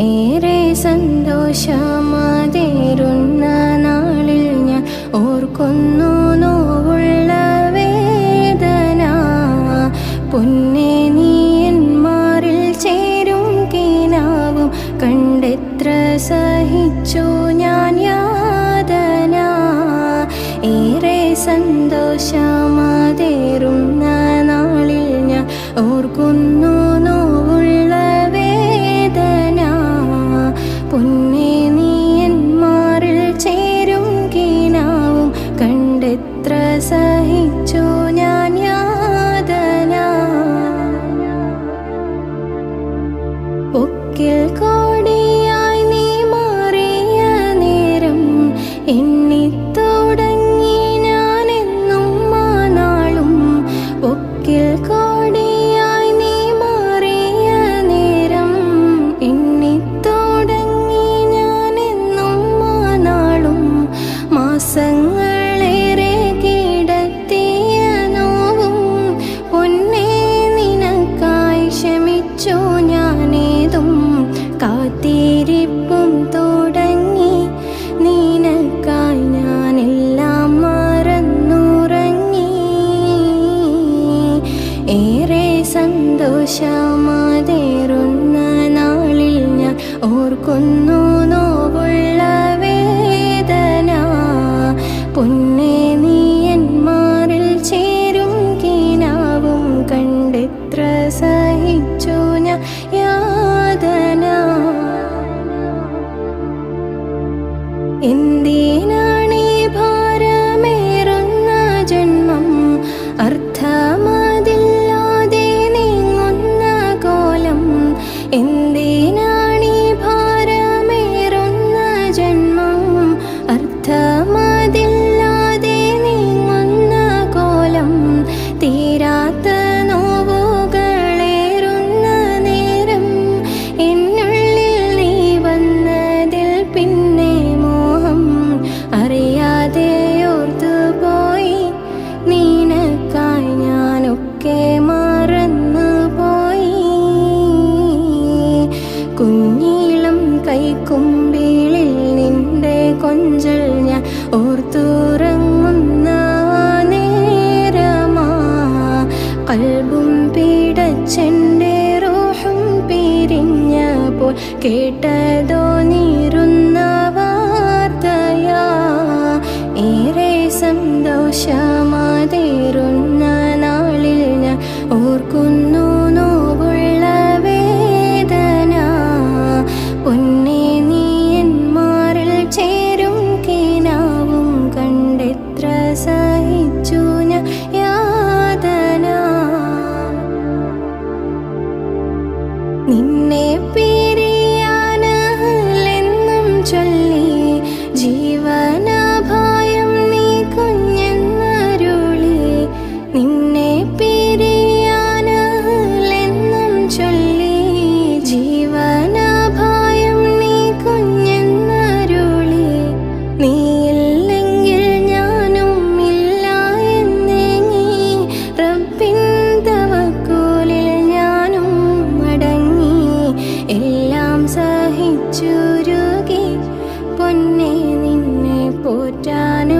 ഏറെ സന്തോഷമാതേരുന്ന നാളിൽ ഞാൻ ഓർക്കുന്നു നോവുള്ള വേദന. പൊന്നെ നീയന്മാരിൽ ചേരും കിനാവും. കണ്ടെത്ര സഹിച്ചു ഞാൻ യാതന. ഏറെ സന്തോഷമാതേരുന്ന നാളിൽ ഞാൻ ഓർക്കുന്നു കാത്തിരിപ്പും തുടങ്ങി. നിനക്കായി ഞാനെല്ലാം മറന്നുറങ്ങി. ഏറെ സന്തോഷമാതേറുന്ന നാളിൽ ഞാൻ ഓർക്കുന്നു നോവുള്ള വേദന. പൊന്നെ നീ എന്തിനാ ചെണ്ടേ റോഹും പിരിഞ്ഞപ്പോൾ കേട്ടതോ നീരുന്ന വാർത്തയാ. ഏറെ സന്തോഷ. നിന്നെ പേ പോറ്റാനോ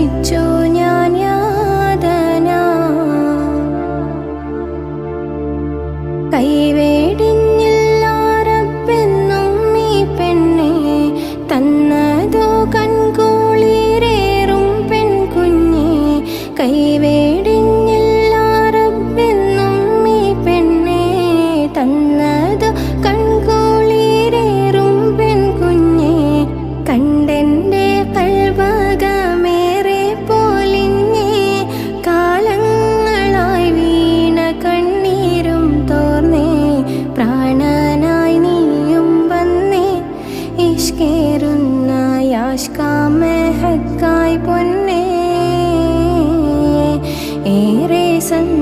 സഹിച്ചു ഞാൻ യാഷ്കാമഹക്കായി പൊന്നേ. ഏറെ സന്തോഷമാതേറുന്ന